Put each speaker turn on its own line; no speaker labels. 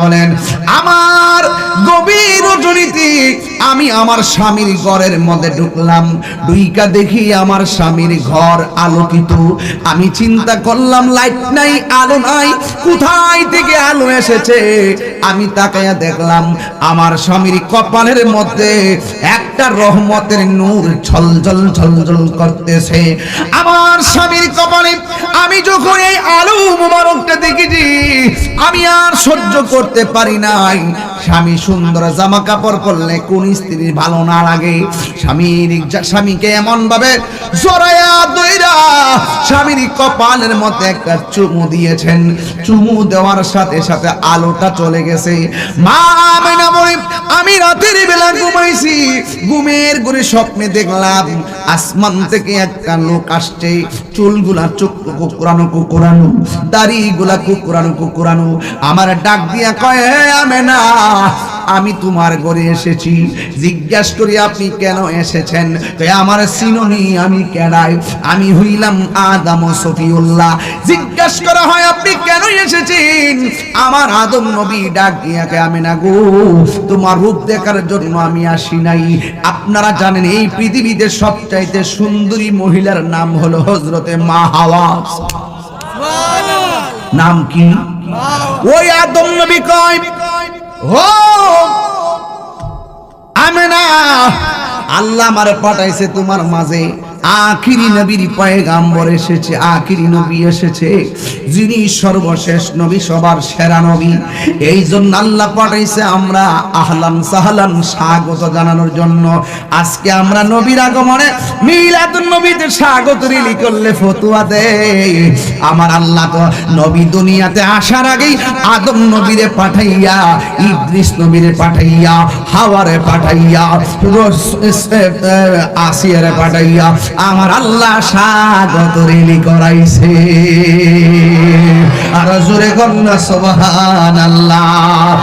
বলেন, আমার গভীর রজনীতে আমি আমার স্বামীর ঘরের মধ্যে ঢুকলাম। ডুইকা দেখি আমার স্বামীর ঘর আলোকিত। আমি চিন্তা করলাম, লাইট নাই, আলো নাই, কোথায় থেকে আলো এসেছে? আমি দেখলাম, আমার স্বামীর কপালের মধ্যে একটা রহমতের নূর ঝলঝল ঝলঝল করতেছে। আমার স্বামীর কপালে আমি যখন এই আলো দেখেছি আমি আর সহ্য করতে পারি নাই। স্বামী সুন্দর জামা কাপড় পরলে কোন স্ত্রীর ভালো না লাগে? স্বামীর স্বামীকে এমন ভাবে জড়ায়া দইরা স্বামীর কপালের মধ্যে একটা চুমু দিয়েছেন। চুমু দেওয়ার সাথে সাথে আলোটা চলে গেছে। মা আমি রাতের বেলা ঘুমাইছি। ঘুমের ঘুরে স্বপ্নে দেখলাম আসমান থেকে একটা লোক আসছে। চুলগুলা চোখ কুকুরানো কুকুরানো, দাড়িগুলা কুকুরানো কুকুরানো। আমার ডাক দিয়া কয়, "হে আমেনা আমি তোমার ঘরে এসেছি। জিজ্ঞাসা করি আপনি কেন এসেছেন? তো আমার সিনোনি আমি কেডাই? আমি হইলাম আদম ও সফিউল্লাহ। জিজ্ঞাসা করা হয় আপনি কেন এসেছেন? আমার আদম নবী ডাক দিয়াকে আমি না গো তোমার রূপ দেখার জন্য আমি আসি নাই। আপনারা জানেন এই পৃথিবীতে সবচাইতে সুন্দরী মহিলার নাম হলো হজরতে মা হাওয়া। নাম কি? ওই আদম নবী কয় ও আমেনা আল্লাহ আমার পাঠাইছে তোমার মাঝে। আখিরি নবীর পয়গাম্বর এসেছে, আখিরি নবী এসেছে। যিনি সর্বশেষ নবী, সবার সেরা নবী। এই জন্য আল্লাহ পাঠাইছে আমরা আহলান সাহলান স্বাগত জানানোর জন্য। আজকে আমরা নবীর আগমনে মিলাদুন নবীতে স্বাগত রিলি করলে ফতুয়া দেয় আমার আল্লাহ তো নবী দুনিয়াতে আসার আগেই আদম নবীরে পাঠাইয়া, ইদ্রিস নবীরে পাঠাইয়া, হাওয়ারে পাঠাইয়া আসিয়ারে পাঠাইয়া আমার আল্লাহ স্বাগত রেলি করাইছে। আর জোরে কন্যা সোবাহান আল্লাহ